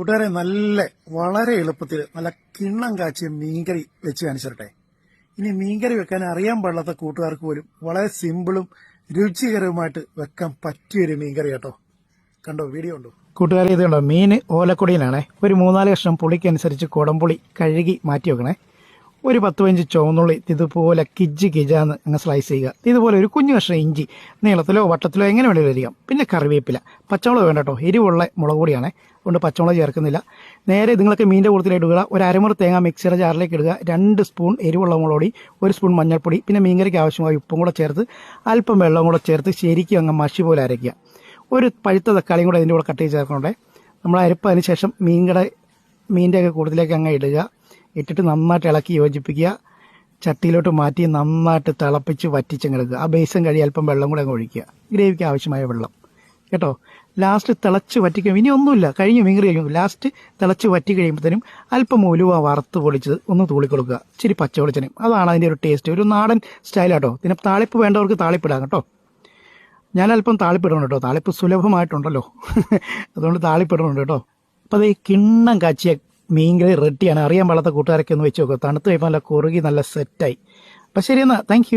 കൂട്ടുകാരെ നല്ല വളരെ എളുപ്പത്തിൽ നല്ല കിണ്ണം കാച്ചിയ മീൻകറി വെച്ച് കാണിച്ചിട്ടെ ഇനി മീൻകറി വെക്കാൻ അറിയാൻ പാടില്ലാത്ത കൂട്ടുകാർക്ക് പോലും വളരെ സിമ്പിളും രുചികരവുമായിട്ട് വെക്കാൻ പറ്റിയൊരു മീൻകറി കേട്ടോ. കണ്ടോ വീഡിയോ ഉണ്ടോ കൂട്ടുകാരെ ഇത് കണ്ടോ? മീൻ ഓലക്കൊടിയിലാണേ. ഒരു മൂന്നാൽ കഷ്ണം പുളിക്കനുസരിച്ച് കുടംപുളി കഴുകി മാറ്റി വെക്കണേ ഒരു പത്ത് പതിനഞ്ച് ചുവന്നുള്ളി ഇതുപോലെ കിജ് കിജാന്ന് അങ്ങ് സ്ലൈസ് ചെയ്യുക. ഇതുപോലെ ഒരു കുഞ്ഞു കഷ്ണം ഇഞ്ചി നീളത്തിലോ വട്ടത്തിലോ എങ്ങനെ വേണമെങ്കിലും അരിയാം. പിന്നെ കറിവേപ്പില. പച്ചമുളക് വേണ്ട കേട്ടോ. എരിവുള്ള മുളക് പൊടിയാണേ. അതുകൊണ്ട് പച്ചമുളക് ചേർക്കുന്നില്ല. നേരെ നിങ്ങൾക്ക് മീന്റെ കൂട്ടത്തിലേക്ക് ഇടുക. ഒരു അരമുറി തേങ്ങ മിക്സിയുടെ ജാറിലേക്ക് ഇടുക. രണ്ട് സ്പൂൺ എരിവുള്ള മുളക് പൊടി ഒരു സ്പൂൺ മഞ്ഞൾപ്പൊടി പിന്നെ മീൻകറിക്ക് ആവശ്യമായ ഉപ്പും കൂടെ ചേർത്ത് അല്പം വെള്ളം കൂടെ ചേർത്ത് ശരിക്കും അങ്ങ് മഷി പോലെ അരയ്ക്കുക. ഒരു പഴുത്ത തക്കാളിയും കൂടെ അതിന്റെ കൂടെ കട്ട് ചെയ്ത് ചേർക്കണേ നമ്മൾ അരപ്പതിന് ശേഷം മീൻകട മീന്റെ ഒക്കെ കൂട്ടത്തിലേക്ക് അങ്ങ് ഇടുക. ഇട്ടിട്ട് നന്നായിട്ട് ഇളക്കി യോജിപ്പിക്കുക. ചട്ടിയിലോട്ട് മാറ്റി നന്നായിട്ട് തിളപ്പിച്ച് വറ്റിച്ചെടുക്കുക ആ ബേസും കഴിയും അല്പം വെള്ളം കൂടെ അങ്ങ് ഒഴിക്കുക. ഗ്രേവിക്ക് ആവശ്യമായ വെള്ളം. കേട്ടോ? ലാസ്റ്റ് തിളച്ച് വറ്റിക്കും ഇനി ഒന്നുമില്ല. കഴിഞ്ഞു മീൻ കഴിഞ്ഞു ലാസ്റ്റ് തിളച്ച് വറ്റി കഴിയുമ്പോഴത്തേനും അല്പം ഉലുവ വറുത്ത് പൊളിച്ച് ഒന്ന് തൂളി കൊടുക്കുക ഇച്ചിരി പച്ച വെളിച്ചെണ്ണയും അതാണ് അതിന്റെ ഒരു ടേസ്റ്റ്. ഒരു നാടൻ സ്റ്റൈലാട്ടോ പിന്നെ താളിപ്പ് വേണ്ടവർക്ക് താളിപ്പിടാം കേട്ടോ. ഞാൻ അല്പം താളിപ്പിടണം കേട്ടോ. താളിപ്പ് സുലഭമായിട്ടുണ്ടല്ലോ. അതുകൊണ്ട് താളിപ്പിടണുണ്ട് കേട്ടോ. അപ്പോൾ അത് കിണ്ണം കാച്ചിയ മീൻകറി റെഡിയാണ്. അറിയാൻ പാടാത്ത കൂട്ടുകാരൊക്കെ ഒന്ന് വെച്ച് നോക്കുക തണുത്ത് കഴിയുമ്പോൾ നല്ല കുറുകി നല്ല സെറ്റായി അപ്പം ശരി എന്നാൽ താങ്ക്